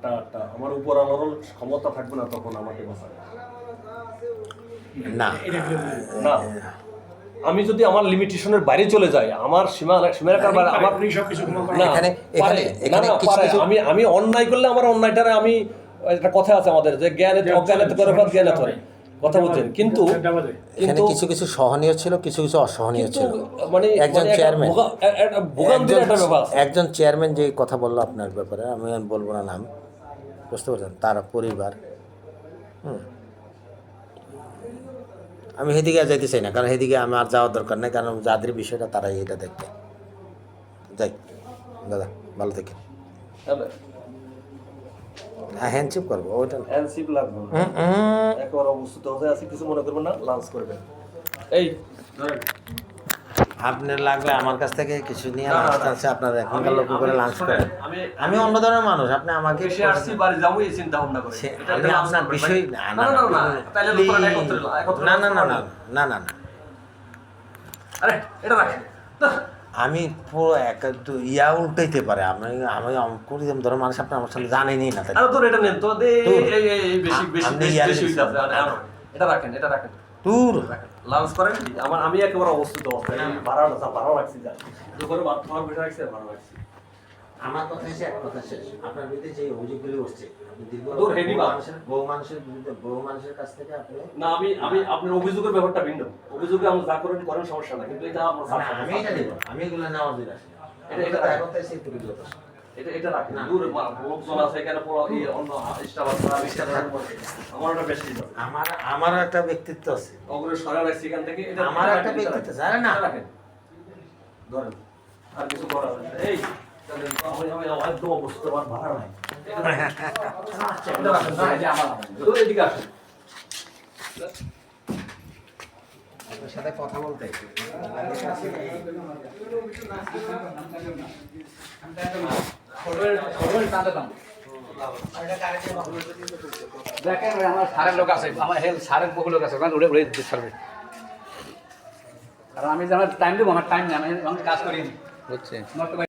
সত্তা থাকবে না তখন আমাকে বাঁচাবে না। না। আমি যদি আমার লিমিটেশনের বাইরে চলে যাই আমার সীমা সীমারেখার বাইরে আমার। না আমি আমি অন্যায় করলে আমার অন্যায়টারে আমি একটা কথা আছে আমাদের যে জ্ঞানে অজ্ঞানে তো করে জ্ঞানে ধরে কথা বলছেন। কিন্তু এখানে কিছু কিছু সহনীয় ছিল কিছু কিছু অসহনীয় ছিল। মানে একজন মানে চেয়ারম্যান ভোগা- এ- একটা ভোগান্তির একটা ব্যাপার আছে। একজন চেয়ারম্যান যে কথা বলল আপনার ব্যাপারে আমি বলব না নাম। বুঝতে পারছেন? তার পরিবার হুম। আমি সেদিকে আর যাইতে চাই না কারণ সেদিকে আমার যাওয়ার দরকার নেই কারণ যাদের বিষয়টা তারাই এটা দেখবে। যাই দাদা ভালো থেকে হ্যাঁ হ্যান্ডশিপ করব ওইটা। হ্যান্ডশিপ লাগবে। একেবারে অবস্থিত হয়ে আছে কিছু মনে করবেন না লাঞ্চ করবেন। এই আপনার লাগলে আমার কাছ থেকে কিছু নিয়ে লাঞ্চ না। আপনার এখনকার আমি- লোক করে লাঞ্চ করেন আমি- অন্য ধরনের মানুষ আপনি আমাকে আমি আপনার বিষয় না না না না না না আমি পুরো এক ইয়া উল্টাইতে পারে আমি আমি করি ধরো মানুষ আপনি আমার সাথে জানেনই না এটা নেন তো বেশি বেশি এটা রাখেন এটা রাখেন দূর। লাঞ্চ করেন আমার আমি একেবারে অবস্থিত অবস্থায়। ভাড়া ভাড়া রাখছি যা দোকানে ভাত খাওয়ার বিষয় রাখছি ভাড়া রাখছি আমার কথা শেষ এক কথা শেষ। আপনার বিরুদ্ধে যে অভিযোগগুলি উঠছে আপনি দীর্ঘ বহু মানুষের বিরুদ্ধে বহু মানুষের কাছ থেকে আপনি না আমি আমি আপনার অভিযোগের ব্যাপারটা ভিন্ন। অভিযোগে আমি যা করেন করেন সমস্যা না কিন্তু এটা আমার আমি এটা দেবো। আমি এগুলো নেওয়ার দিন আসি। এটা- এটা এখন তো সেই পরিগত এটা এটা রাখেন। দূর লোকজন আছে এখানে অন্য স্টাফ আছে আমি আমার একটা বেশি দিতে আমার আমারও একটা ব্যক্তিত্ব আছে। ওগুলো সরা রাখছি এখান থেকে। এটা আমার একটা ব্যক্তিত্ব না? রাখেন। ধরেন আর কিছু। এই একদম আমার ভাড়া নাই। সাথে কথা বলতে দেখেন আমার সারের লোক আছে আমার হেল সারের বহু লোক আছে ওখানে উড়ে উড়ে দিতে কারণ আমি যে আমার টাইম দেবো আমার টাইম নেই আমি কাজ করি বুঝছি। নষ্ট করে